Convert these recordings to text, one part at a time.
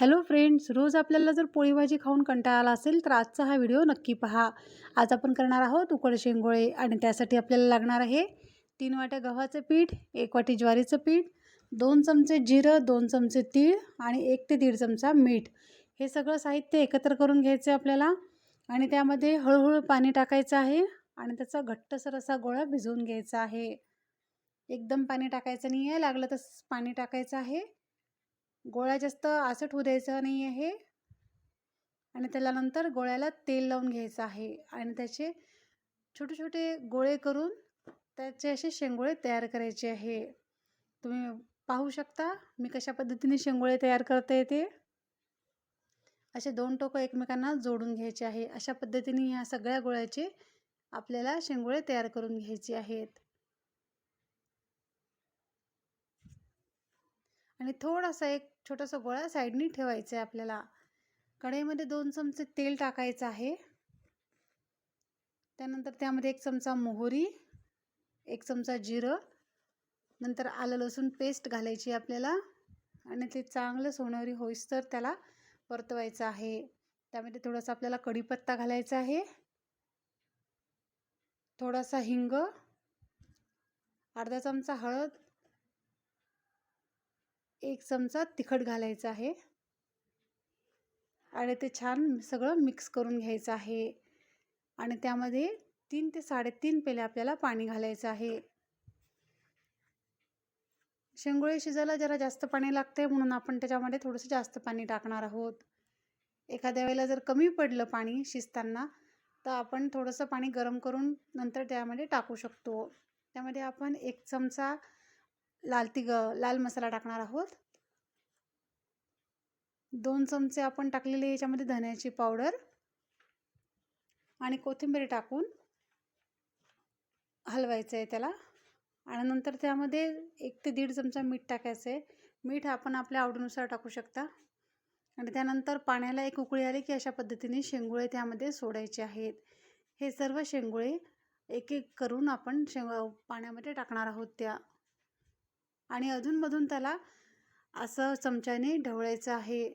Hello friends रोज आपल्याला जर पोळी भाजी खाऊन कंटाळा आला असेल तर आजचा हा व्हिडिओ नक्की पहा. आज आपण करणार आहोत उकड शेंगोळे आणि त्यासाठी आपल्याला लागणार आहे तीन वाट्या गव्हाचं पीठ एक वाटी ज्वारीचं पीठ दोन चमचे जिरं दोन चमचे तीळ आणि एक ते दीड चमचा मीठ. हे सगळं साहित्य एकत्र करून घ्यायचं आहे आपल्याला आणि त्यामध्ये हळूहळू पाणी टाकायचं आहे आणि त्याचा घट्टसर असा गोळा भिजवून घ्यायचा आहे. एकदम पाणी टाकायचं नाही आहे लागलं तर पाणी टाकायचं आहे. गोळ्या जास्त आसट होऊ द्यायचं नाही आहे. आणि त्याला नंतर गोळ्याला तेल लावून घ्यायचं आहे. आणि त्याचे छोटे छोटे गोळे करून त्याचे असे शेंगोळे तयार करायचे आहे. तुम्ही पाहू शकता मी कशा पद्धतीने शेंगोळे तयार करते ते. असे दोन टोकं एकमेकांना जोडून घ्यायचे आहे. अशा पद्धतीने ह्या सगळ्या गोळ्याचे आपल्याला शेंगोळे तयार करून घ्यायचे आहेत. आणि थोडासा एक छोटासा गोळा साईडनी ठेवायचा आहे आपल्याला. कढईमध्ये दोन चमचे तेल टाकायचं आहे. त्यानंतर त्यामध्ये एक चमचा मोहरी एक चमचा जिरं नंतर आलं लसूण पेस्ट घालायची आपल्याला. आणि ते चांगलं सोनेरी होईस्तर त्याला परतवायचं आहे. त्यामध्ये थोडासा आपल्याला कढीपत्ता घालायचा आहे. थोडासा हिंग अर्धा चमचा हळद एक चमचा तिखट घालायचं आहे. आणि ते छान सगळं मिक्स करून घ्यायचं आहे. आणि त्यामध्ये तीन ते साडेतीन पेले आपल्याला पाणी घालायचं आहे. शेंगोळे शिजायला जरा जास्त पाणी लागते म्हणून आपण त्याच्यामध्ये थोडंसं जास्त पाणी टाकणार आहोत. एखाद्या वेळेला जर कमी पडलं पाणी शिजताना तर आपण थोडंसं पाणी गरम करून नंतर त्यामध्ये टाकू शकतो. त्यामध्ये आपण एक चमचा लाल तिग लाल मसाला टाकणार आहोत. दोन चमचे आपण टाकलेले याच्यामध्ये धन्याची पावडर आणि कोथिंबीर टाकून हलवायचं आहे त्याला. आणि नंतर त्यामध्ये एक ते दीड चमचा मीठ टाकायचं आहे. मीठ आपण आपल्या आवडीनुसार टाकू शकता. आणि त्यानंतर पाण्याला एक उकळी आली की अशा पद्धतीने शेंगुळे त्यामध्ये सोडायचे आहेत. हे सर्व शेंगुळे एक एक करून आपण शेंग पाण्यामध्ये टाकणार आहोत त्या. आणि अधूनमधून त्याला असं चमच्याने ढवळायचं आहे.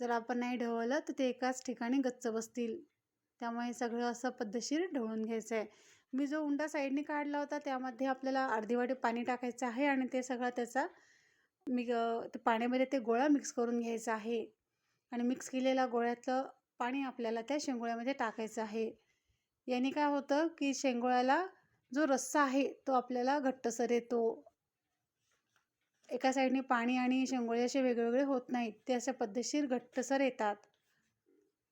जर आपण नाही ढवळलं तर ते एकाच ठिकाणी गच्च बसतील. त्यामुळे सगळं असं पद्धतशीर ढवळून घ्यायचं आहे. मी जो उंडा साईडने काढला होता त्यामध्ये आपल्याला अर्धीवाटी पाणी टाकायचं आहे आणि ते सगळं त्याचा मी ते पाण्यामध्ये ते गोळा मिक्स करून घ्यायचा आहे. आणि मिक्स केलेल्या गोळ्यातलं पाणी आपल्याला त्या शेंगोळ्यामध्ये टाकायचं आहे. याने काय होतं की शेंगोळ्याला जो रस्सा आहे तो आपल्याला घट्टसर येतो. एका साईडने पाणी आणि शेंगोळे असे वेगवेगळे होत नाहीत ते अशा पद्धतशीर घट्टसर येतात.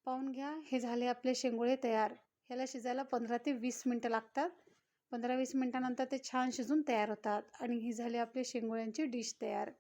पाहून घ्या हे झाले आपले शेंगोळे तयार. ह्याला शिजायला पंधरा ते वीस मिनटं लागतात. पंधरा वीस मिनटानंतर ते छान शिजून तयार होतात. आणि ही झाली आपले शेंगोळ्यांची डिश तयार.